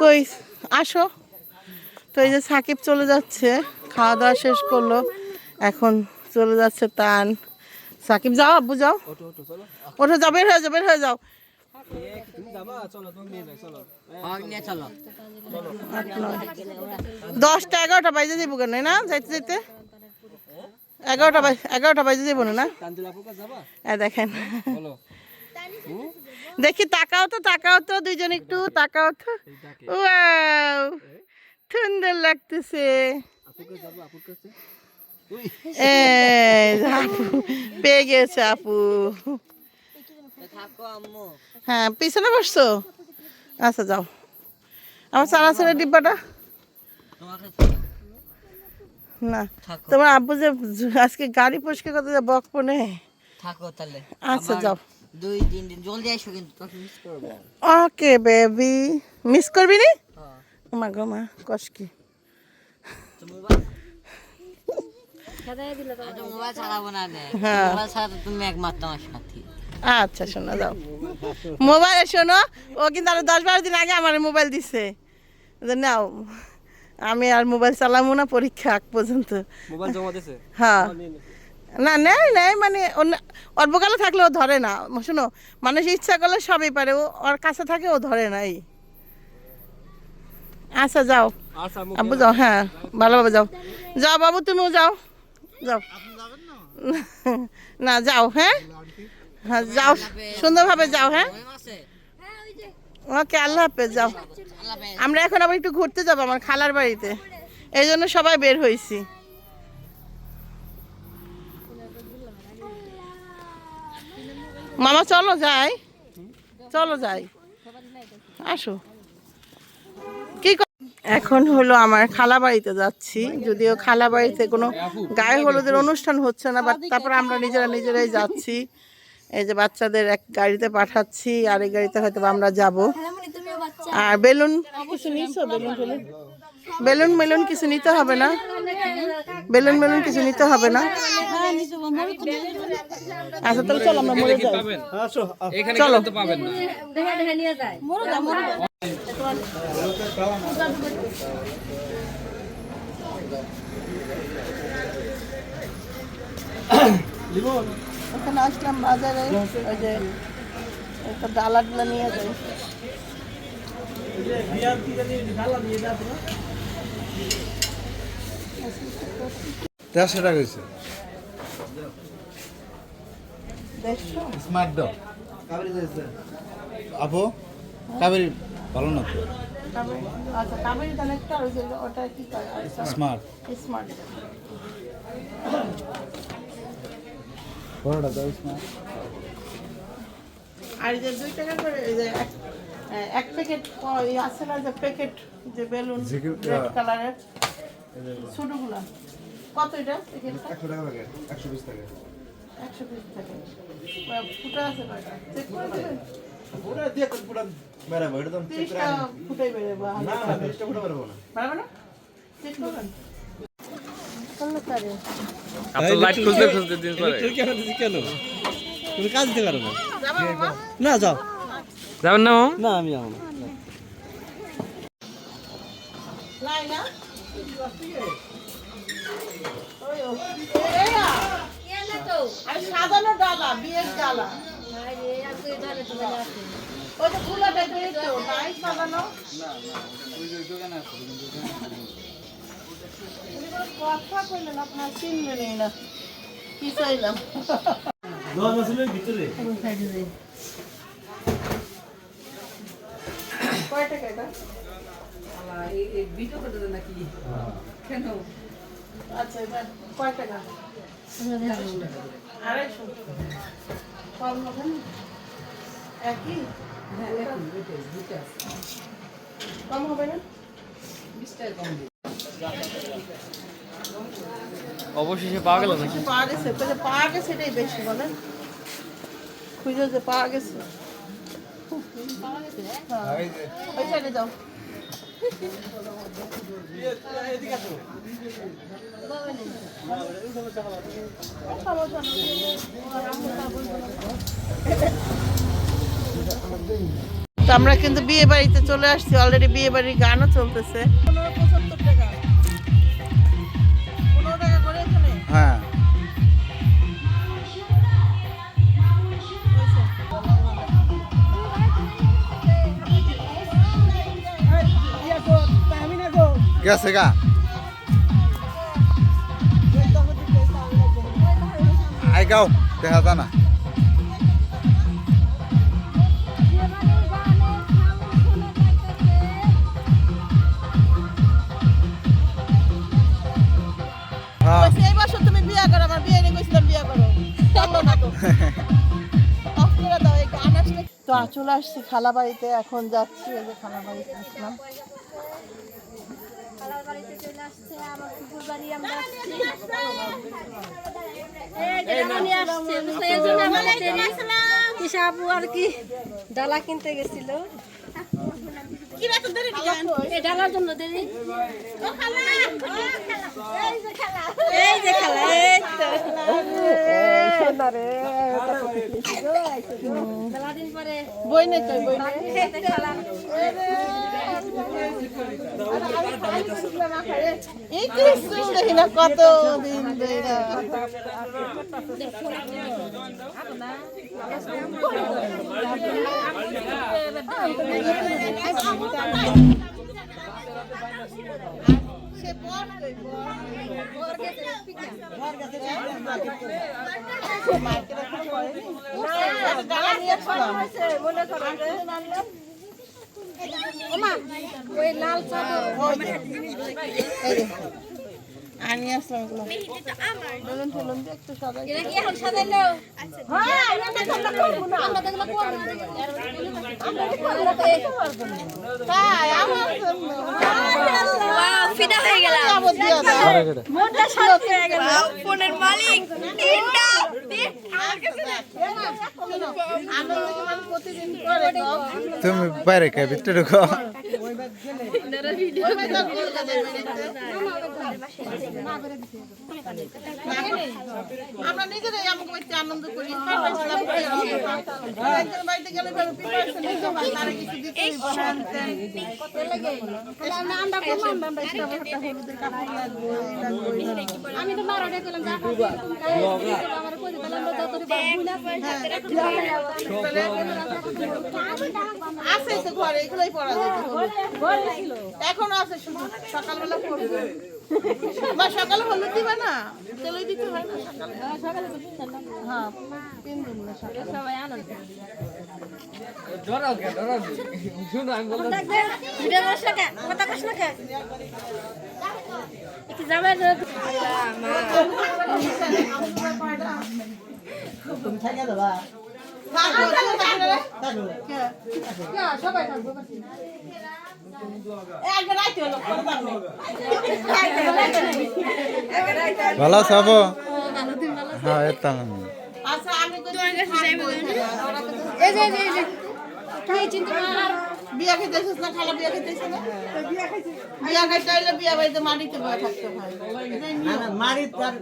কই আসো। তো এই যে সাকিব চলে যাচ্ছে, খাওয়া দাওয়া শেষ করল। এখন চলে যাচ্ছে তান। সাকিব, যাও আব্বু, যাও। ওঠো, যাও, বের হয়ে যাও, বের হয়ে যাও। দশটা, এগারোটা বাজে যাব কেন? না, যাইতে যাইতে? এগারোটা এগারোটা বাজে যাব না দেখেন। দেখি তাকাও তো তাকাও তো দুইজন একটু তাকাও তো। ওয়াও সুন্দর লাগতেছে। পেয়ে গেছে আপু। হ্যাঁ পিছনে বসছো? আচ্ছা যাও। আমার চানাচুরের ডিব্বাটা? না। তোমার আব্বু যে আজকে গাড়ি পরিষ্কার করতে যা বক পনে থাকো তাহলে। আচ্ছা যাও। দুই তিন দিন। জলদি আসো কিন্তু তোকে মিস করব। ওকে বেবি মিস করবি নি? হ্যাঁ। মা গো মা কষ কি? তো মোবাইল আমি তো মোবাইল চালাবো না নে হ্যাঁ। মোবাইল ছাড়া তো তুমি একমাত্র আমার সাথী। আচ্ছা শোনো যাও। মোবাইল শোনো ও কিন্তু আরও দশ বারো দিন আগে আমার মোবাইল দিছে। যে নাও আমি আর মোবাইল চালাবো না পরীক্ষা আগ পর্যন্ত। মোবাইল জমা দিছে? হ্যাঁ। না নেয় নেয় মানে অন্য- অল্প কালে থাকলে ও ধরে না। শোনো মানুষ ইচ্ছা করলে সবই পারে ও ওর কাছে থাকে ও ধরে না এই। আচ্ছা যাও। আচ্ছা আব্বু যাও। হ্যাঁ ভালোভাবে যাও। যাও বাবু তুমিও যাও। যাও। না যাও হ্যাঁ? হ্যাঁ যাও। সুন্দরভাবে যাও হ্যাঁ? ওকে আল্লাহ হাফেজ যাও। আমরা এখন আবার একটু ঘুরতে যাব আমার খালার বাড়িতে। এই জন্য সবাই বের হয়েছি। মামা, চলো যাই। চলো যাই। আসো। কি এখন হলো আমার খালা বাড়িতে যাচ্ছি। যদিও খালা বাড়িতে কোনো গায়ে হলুদের অনুষ্ঠান হচ্ছে না বাট তারপর আমরা নিজেরা নিজেরাই যাচ্ছি। এই যে বাচ্চাদের এক গাড়িতে পাঠাচ্ছি, আর এই গাড়িতে হয়তো আমরা যাব। আর বেলুন বেলুন বেলুন মেলুন কিছু নিতে হবে না? বেলুন মেলুন কিছু নিতে হবে না? আচ্ছা তাহলে চলো আমরা মরে যাই। এখানে চলো। গেলে তো পাবেন না। ওখানে আসলাম বাজারে ওই যে একটা ডালা ডালা নিয়ে যাই দেড়শো টাকা হয়েছে। Smart dog. আপু কাবেরি ভালো না তো? আচ্ছা করে স্মার্ট। স্মার্ট। বড়টা দাও স্মার্ট। আর যে দুই টাকা করে এই যে এক- এক প্যাকেট আছে না যে প্যাকেট যে বেলুন রেড কালারের ছোটগুলা। কত এটা প্যাকেটটা? একশো টাকা প্যাকেট একশো বিশ টাকা। একশো পিস থাকে ফুটা আছে চেক করে দেবেন দিয়ে পুরো ফুটাই বেরোবো না না পারবে না। চেক করবেন? আপনার লাইট খুঁজতে খুঁজতে দিন পরে। কেন কেন? তুমি কাজ দিতে পারো না। না যাও। যাবেন না না আমি যাব না। সাজানো ডালা বিয়ের ডালা ওই তো নাই সাজানো কথা কইলেন আপনার চিনবেনই না কি চাইলাম দশ বছরের ভিতরে? কয় টাকা এটা? আচ্ছা এটা কয় টাকা আড়াইশো। কম হবে না? একই? কম হবে না? অবশেষে পাওয়া গেল নাকি? পাওয়া গেছে। পাওয়া গেছে এটাই বেশি বলেন। খুঁজে যে পাওয়া গেছে হ্যাঁ ওই সাইডে যাও খাব জানো। তো আমরা কিন্তু বিয়ে বাড়িতে চলে আসছি অলরেডি বিয়ে বাড়ির গানও চলতেছে। হ্যাঁ গেছে গা। আই গাও, দেখা যায় না। হ্যাঁ। তুমি বিয়ে করো, আমার বিয়ে নিয়ে বিয়ে করো। তো। চলে আসছি খালা বাড়িতে এখন যাচ্ছি যে খালা বাড়িতে আসলাম। বাড়িতে চলে আসছে আমার কুকুর বাড়ি আমরা আসছি আর কি ডালা কিনতে গেছিল। বই নেই তো বই নেই। খেতে খালা। এই তো দেখি না কত দিন ধরে ওই লাল চাদর আমি আসলাম বেলুন একটু সবাই হ্যাঁ ফিদা হয়ে গেলাম। হয়ে ফোনের মালিক। তুমি বাইরে কে ভিতরে ঢুকো। আমরা নিজেরাই আমাকে আনন্দ করি। বাড়িতে। গেলে করলাম আমি তো মারা দেখলাম যত আছে তো ঘরে এগুলোই পড়া যায়। এখনও আছে শুধু সকালবেলা পড়বে বা সকালে হলুদ দিবে না? তেলই দিতে হয় না? সকালে হ্যাঁ তিন দিন না সকালে। সবাই আনন্দ ডরাও কে ডরাও কে? শুনো আমি বললাম ভিডিও করিস কে কথা করিস না কে একটু যাবে। থাকব একবার রাইতে হলো ভালো আপু হ্যাঁ এতাম আমি তো থাকব এই যে এই যে কি বিয়া খেতে এসেছিস না খালা বিয়া খেতে এসেছিস না বিয়া খাইতে হইলে বিয়া বাড়িতে মাটিতে বয়ে থাকতে হয় এটাই নিয়ম। মারি তার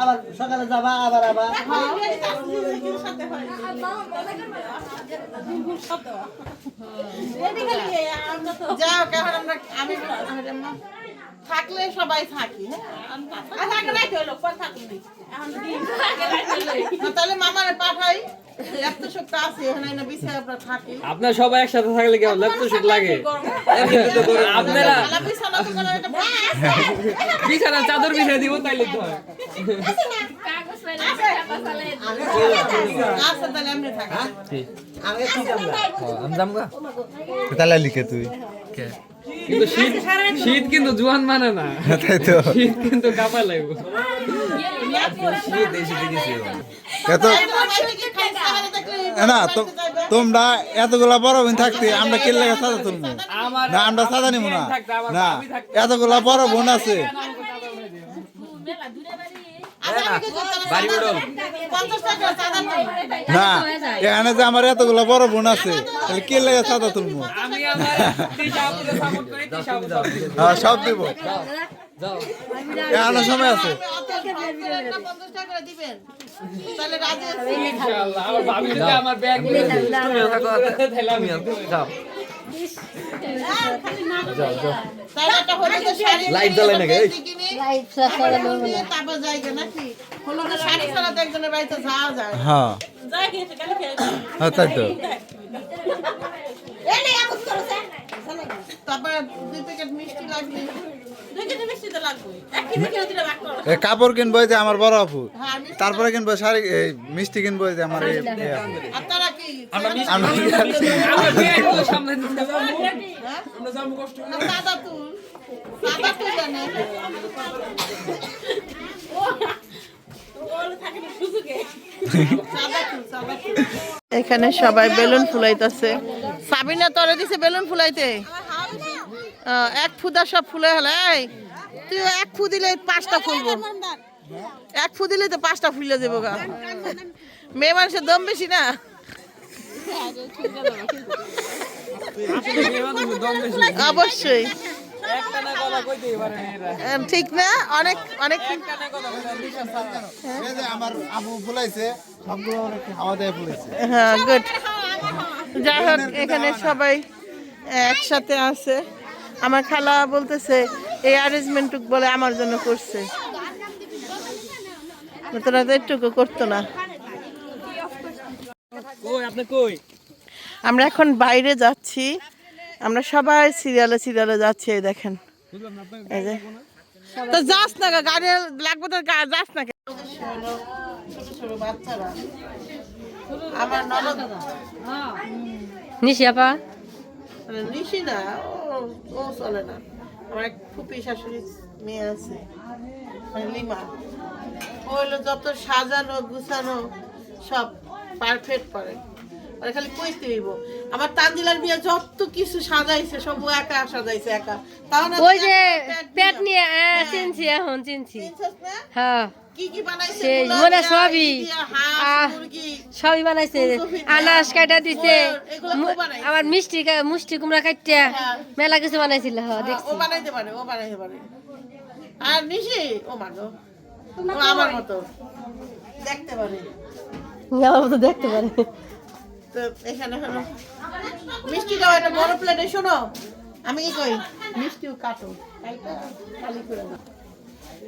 আবার সকালে যাব আবার আবার যাও কেমন আমরা আমি থাকলে সবাই থাকি হ্যাঁ তাহলে মামারে পাঠাই এত সপ্তাহ আছে এখানে না বিছায় আপনার সবাই একসাথে থাকলে কেমন? লাগতো শুট লাগে। আপনারা বিছানা একটা বিছানা চাদর বিছাই দিব তাইলে তো হয়। তাহলে লিখে তুই। কিন্তু শীত শীত কিন্তু জোয়ান মানে না তাই তো শীত কিন্তু কাপা লাগবে এত না তোমরা এতগুলা বড় বোন থাকতে আমরা কেলে সাদা তুলবো না আমরা সাদা নিব না না এতগুলা বড় বোন আছে। না এখানে যে আমার এতগুলা বড় বোন আছে তাহলে কে লেগে সাদা তুলবো সব দিব এখনও সময় আছে তাই তো তারপরে দুই প্যাকেট মিষ্টি লাগবে। এ কাপড় কিনবো যে আমার বড় আপু। হ্যাঁ, তারপরে কিনবো শাড়ি মিষ্টি কিনবো যে আমার তুল। তুল তুল, তুল। এখানে সবাই বেলুন ফুলাইতেছে। সাবিনা তরে দিছে বেলুন ফুলাইতে। এক ফুদা সব ফুলে হলে তুই এক ফু দিলে পাঁচটা ফুলবো। এক ফু দিলে তো পাঁচটা ফুলে দেবো গা। মেয়ে মানুষের দম বেশি না? অবশ্যই। ঠিক না? অনেক অনেক হ্যাঁ গুড যাই হোক, এখানে সবাই একসাথে আছে। আমার খালা বলতেছে এই অ্যারেঞ্জমেন্ট বলে আমার জন্য করছে। তোরা তো একটুকু করতো না। কই আপনি কই? আমরা এখন বাইরে যাচ্ছি। আমরা সবাই সিরিয়ালে সিরিয়ালে যাচ্ছি এই দেখেন। এই যে। তো যাস না গা, গাড়ি লাগবে তো গা- যাস না আমার ননদ নিশি আপা। মানে নিশি না ও ও চলে না। আমার এক ফুপি শাশুড়ি মেয়ে আছে মানে লিমা। ও হলো যত সাজানো গুছানো সব পারফেক্ট করে। ওরা খালি কইতে হইব। আমার তানজিলার বিয়ে যত কিছু সাজাইছে সব ও একা সাজাইছে একা। তাও না ওই যে পেট নিয়ে হ্যাঁ হ্যাঁ। চিনছি এখন চিনছি? হ্যাঁ। মনে সবই। বানাইছে। আনাস কাটা দিছে। মিষ্টি কা- কুমড়া হ্যাঁ। মেলা কিছু বানাইছিল হ্যাঁ দেখছি। বানাইতে পারে ও বানাইতে পারে। আর নিশি? ও মাগো আমার মতো। দেখতে পারে। আমার মতো দেখতে পারে। তো এখানে হলো। মিষ্টিটাও একটা বড় প্লেটে শোনো। আমি কি কই? মিষ্টিও কাটো। কাইটা ফালি করে দাও।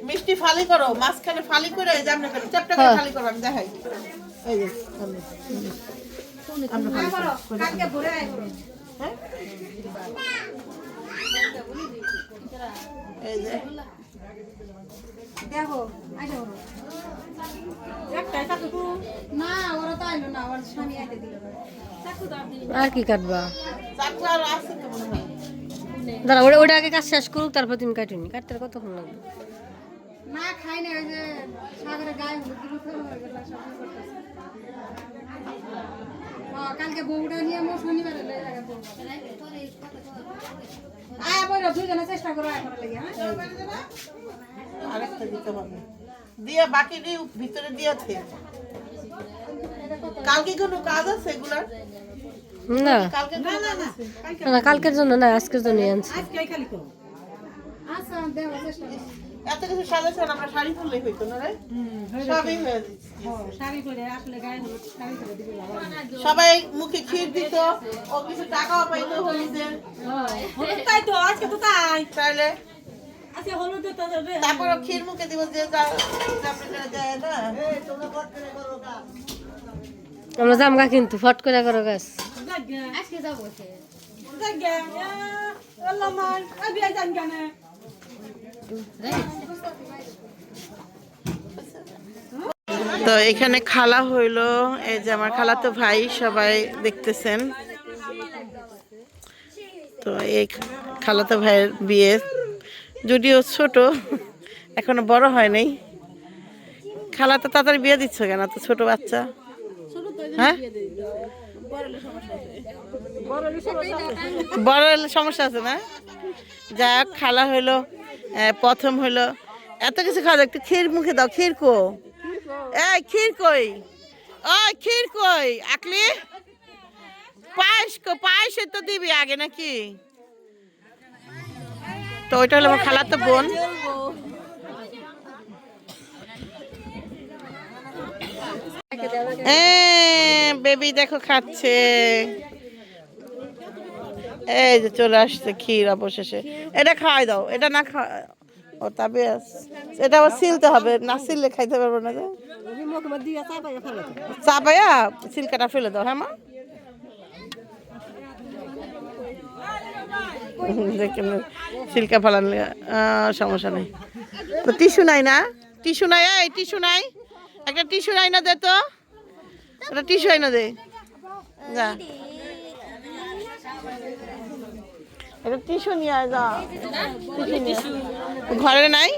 মিষ্টি ফালি করো মাঝখানে ফালি করে যেমন করে চ্যাপটা করে হ্যাঁ। ফালি করো আমি দেখাই। এই যে। আমরা ফালি করো। হ্যাঁ? এই যে। আর কি কাটবা? চাকু আর আছে তো মনে হয়। দাঁড়া ওটা ওটা আগে কাজ শেষ করুক তারপর তুমি কাটুনি কাটতে কতক্ষণ লাগবে? না খাই না ওই যে সাগরের গায়ে হলুদ কালকে বউটা নিয়ে মো শনিবারে লয়ে যাবে। আয় বই দুজনে চেষ্টা করো আয় করার লাগে হ্যাঁ? আরেকটা দিতে হবে। দিয়ে বাকি ভিতরে দিয়েছে কালকে কোনো কাজ আছে এগুলার? না। কালকে কোনো কাজ আছে? না, না কালকের জন্য না আজকের জন্য আনছি। আচ্ছা দেবো চেষ্টা করো। এত কিছু সাজাচ্ছে আমরা শাড়ি পরলেই হইতো না রে? সবই হয়ে সবাই মুখে ক্ষীর দিত ও কিছু টাকাও পাইতো হলুদের। তাই তো আজকে তো তাই। তাইলে? আজকে হলুদ তো দেবে তারপর ক্ষীর মুখে দিব যে যা- চাপড়ি করে আমরা জামগা কিন্তু ফট করে করো গাছ। আজকে যাব আল্লাহ তো এখানে খালা হইল, এই যে আমার খালা তো ভাই, সবাই দেখতেছেন। তো এই খালাতো ভাইয়ের বিয়ে, যদিও ছোট, এখনও বড় হয় নাই। খালা তো তাড়াতাড়ি বিয়ে দিচ্ছ কেন? তো ছোট বাচ্চা। হ্যাঁ? বড় সমস্যা আছে না? যাই হোক, খালা হইল প্রথম হলো, এত কিছু খাওয়া একটু ক্ষীর মুখে দাও, ক্ষীর কো এই, ক্ষীর কই? ওই, ক্ষীর কই? আকলি, পায়েস কো, পায়েসে তো দিবি আগে নাকি? তো ওইটা হলো আমার খালাতো বোন। বেবি দেখো খাচ্ছে। এই যে চলে আসছে ক্ষীর অবশেষে। এটা খাওয়াই দাও, এটা না খা ও তবে এটা আবার সিলতে হবে, না সিললে খাইতে পারব না চাপাইয়া সিলকাটা ফেলে দাও হ্যাঁ মা? দেখেন সিলকা ফেলান সমস্যা নেই। তো টিস্যু নাই না? টিস্যু নাই, এই টিস্যু নাই। একটা টিস্যু নাই না দে তো। একটা টিস্যু আই না দে। যা। এটা টিস্যু নিয়ে আয় যা। ঘরে নাই?